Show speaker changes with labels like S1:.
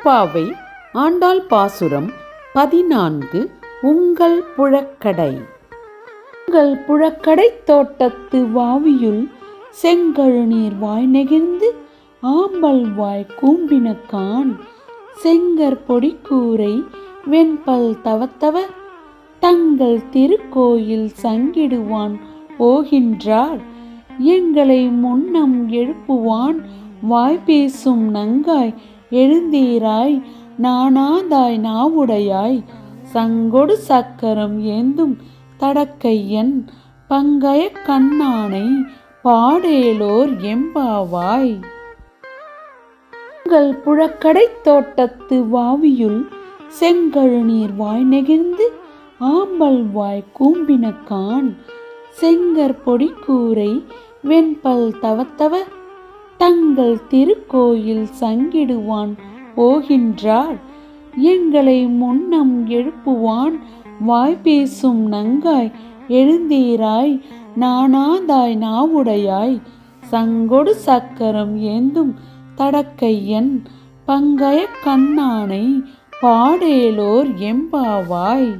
S1: திருப்பாவை ஆண்டாள் பாசுரம் பதினான்கு உங்கள் புழக்கடை. உங்கள் புழக்கடை தோட்டத்து வாவியுள் செங்கழுநீர் வாய் நெகிழ்ந்து ஆம்பல் வாய் கூம்பினக்கான் செங்கற் கூரை வெண்பல் தவத்தவ தங்கள் திருக்கோயில் சங்கிடுவான் போகின்றார். எங்களை முன்னம் எழுப்புவான். வாய் பேசும் நங்காய் எழுந்தீராய் நானாதாய் நாவுடையாய். சங்கொடு சக்கரம் ஏந்தும் தடக்கையன் பங்கய கண்ணானை பாடேலோர் எம்பாவாய். உங்கள் புழக்கடை தோட்டத்து வாவியுள் செங்கழுநீர் வாய் நெகிழ்ந்து ஆம்பல் வாய் கூம்பினக்கான். செங்கற்பொடி கூரை வெண்பல் தவத்தவ எங்கள் திருக்கோயில் சங்கிடுவான் போகின்றார் எங்களை முன்னம் எழுப்புவான் வாய் பேசும் நங்காய் எழுந்தீராய் நானாதாய் நாவுடையாய். சங்கொடு சக்கரம் ஏந்தும் தடக்கையன் பங்கய கண்ணானை பாடேலோர் எம்பாவாய்.